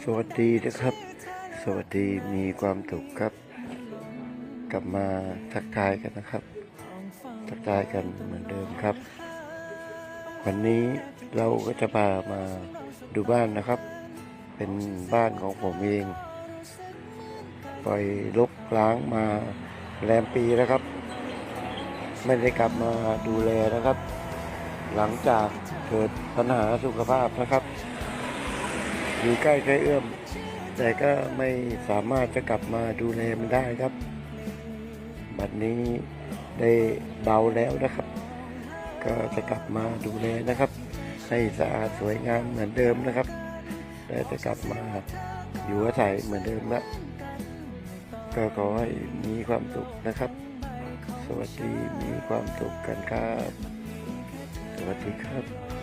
สวัสดีนะครับ สวัสดีมีความสุขครับ กลับมาทักทายกันนะครับ ทักทายกันเหมือนเดิมครับ วันนี้เราก็จะพามาดูบ้านนะครับ เป็นบ้านของผมเองปล่อยลกล้างมาแรมปีแล้วครับ ไม่ได้กลับมาดูแลนะครับ หลังจากเกิดปัญหาสุขภาพนะครับ อยู่ใกล้ใกล้เอื้อม แต่ก็ไม่สามารถจะกลับมาดูแลมันได้ครับ บัดนี้ได้เบาแล้วนะครับ ก็จะกลับมาดูแลนะครับ ให้สะอาดสวยงามเหมือนเดิมนะครับและจะกลับมาอยู่อาศัยเหมือนเดิมละก็ขอให้มีความสุขนะครับ สวัสดีมีความสุขกันครับ สวัสดีครับ